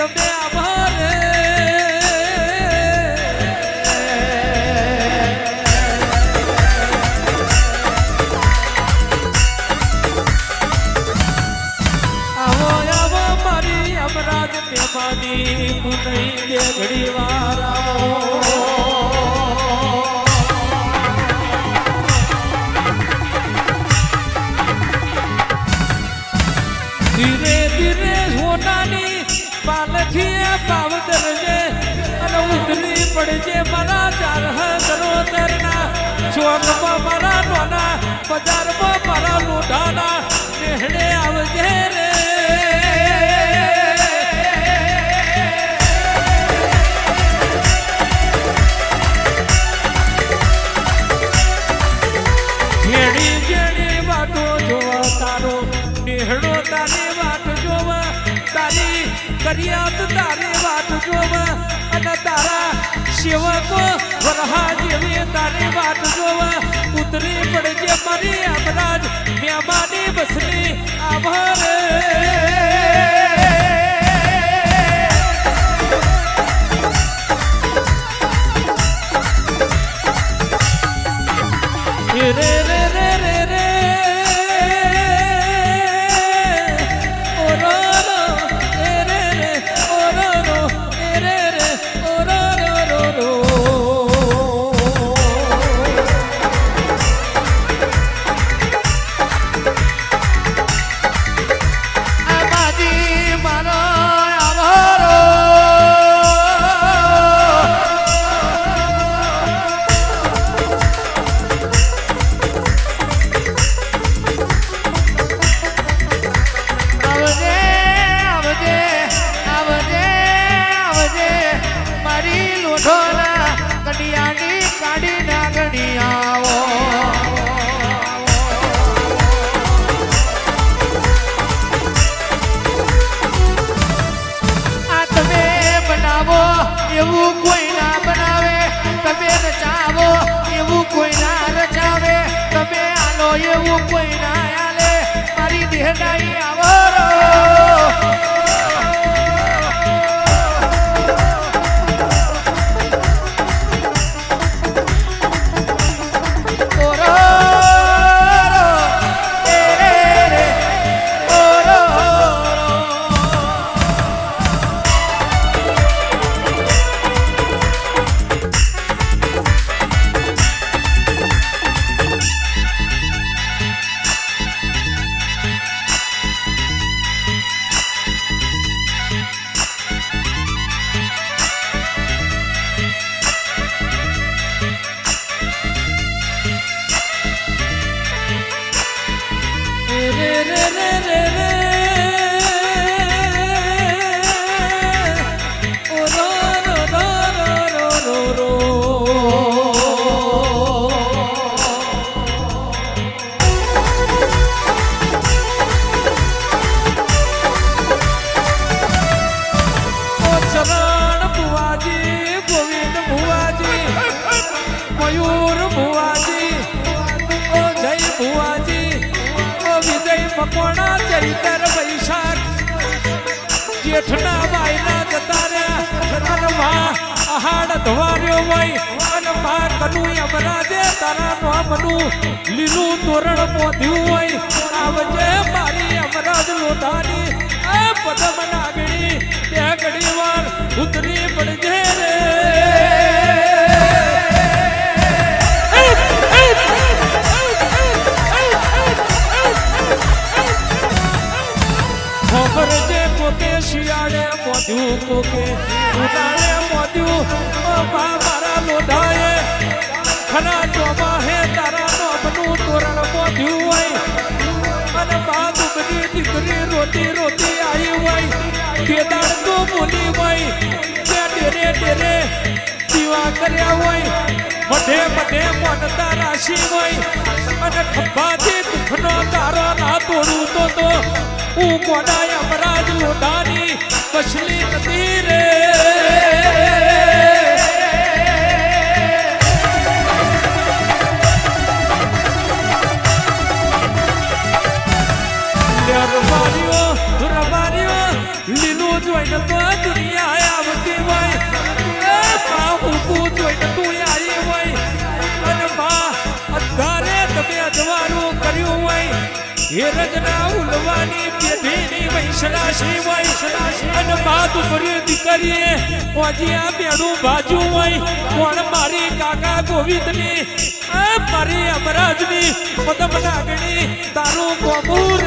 બસની તમે આભાર. આવો આવો મારી અમરાજ મેમાની પુનઈ બે ઘડી વાર ધીરે ધીરે સોનાની પાલખીએ પાવદર છે અને ઉતરી પડજે મારા ચાર હદરોદરના ચોકમાં મારા નોના બજારમાં મારા લોઢાના. નેહડે આવજે રે. જેડી જેડી વાતો જોવા તારો નિહળો તારી જોવા તારી તારે વાટ જોવા અને તારા સેવકો વરહા જેવી તારે વાટ જોવા. ઉતરી પડજે મારી અમરાજ મેમાની બસની આભાર. રે કોઈ ના રચાવે તમે આલો એવું કોઈ ના આલે. મારી દેહદાઈ આવરો. re re re re Chaitar વૈશાખ. જેઠના બાયના જતા રહ્યા. આહાડ ધવાર્યો હોય. અને માં કનુ અમરાજે તારા નામનું લીલું તોરણ પોધ્યું હોય. આવજે મારી અમરાજ લોઢાની. પદમ નાગણી બે ઘડી વાર ઉતરી પડજે રે. સુખે ઉદાને મોદ્યું બા, મારા લોઢાએ. ખના ચોમા હે તારા નોબનું તોરણ મોધ્યું હોય. અને બા દુબની દીકરી રોતી રોતી આવી હોય. કેદાર તો બોલી હોય. તે ડેરે ડેરે દીવા કર્યા હોય. મઢે મઢે મોનતા રાશી હોય. અને ખભાથી દુઃખનો તારો ના તોડું તો તો મોડા અપરાધ ઉધારી કસલી નથી રે રજના ઉલવાની પેઢીની વૈસલા સિવાય અને બાદ ઉપરી દીકરીએ પહોંચી આ બેડું બાજુ હોય. કોણ મારી કાકા ગોવિંદની મારી અમરાજની, પદમ નાગણી તારું કોમુર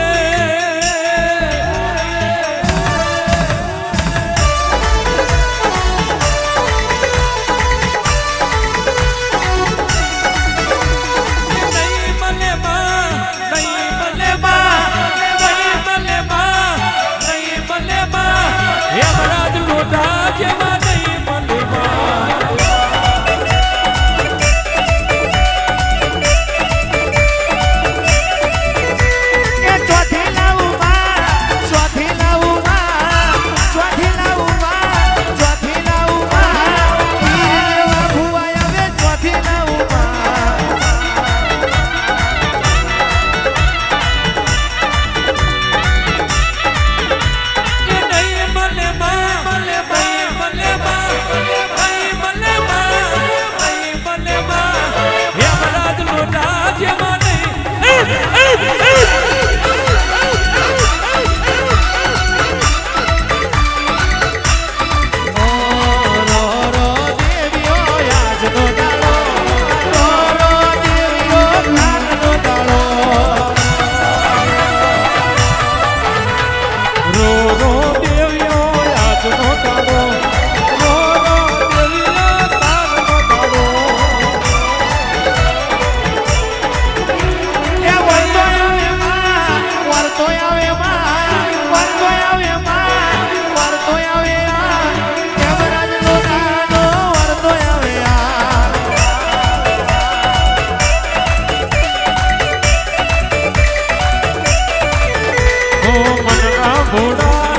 મનના ભોળા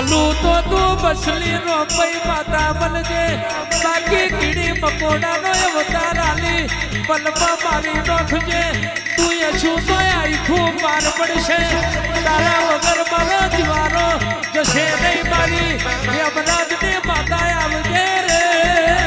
મલું તો તું બસલી નો પૈ માતા બનજે. બાકી કીડી મકોડા નો અવતાર આલી પલમાં મારી નોખજે. તું એ છું તો આખું પાર પડશે. તારા વગર મારો દિવારો જશે નહીં મારી. યમરાજ ને માતા આવજે રે.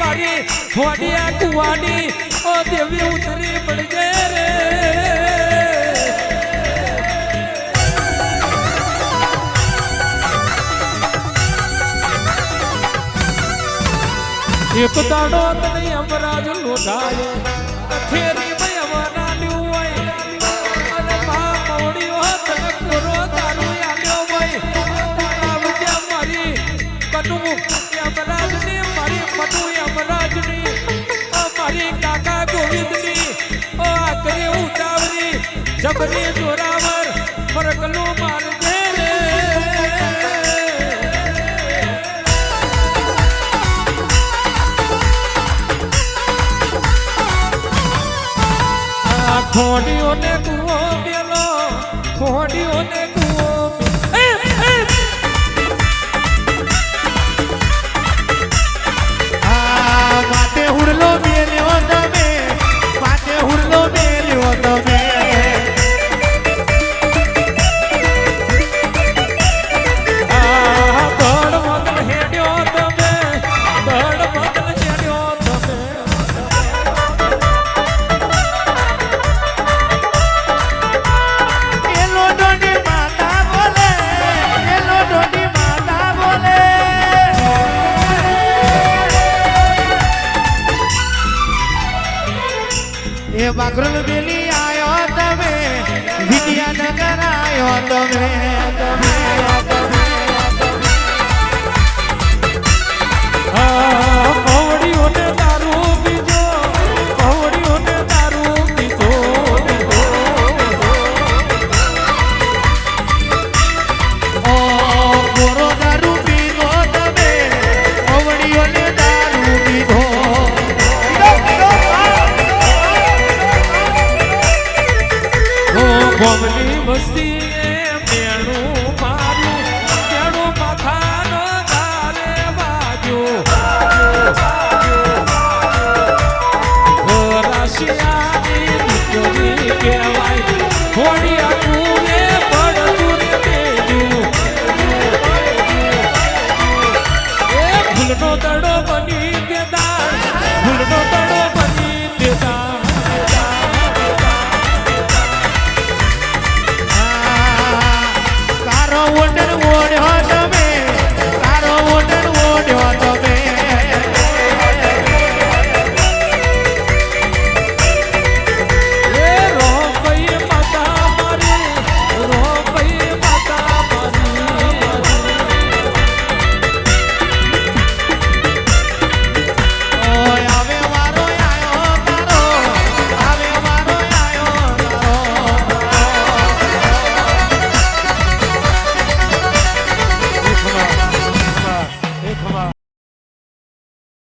મારી ફોડિયા કુવાની ઓ દેવી ઉતરી પડજે રે. એક દાડો તને અમરાજ લોઢાય કથેરી મય અમરા લ્યું હોય અને મા મવડીઓ તને કોરો દારૂ આલ્યો હોય. આવજે મારી કનુ અમરાજની મારી મનુ કાકા ગોવિંદની ઓ આકરી ઉતાવળી જબરી જોરાવર ફરકલો મારજે રે. બાગરોલ બેલી આયો તમે વિદ્યાનગર આયો તમે.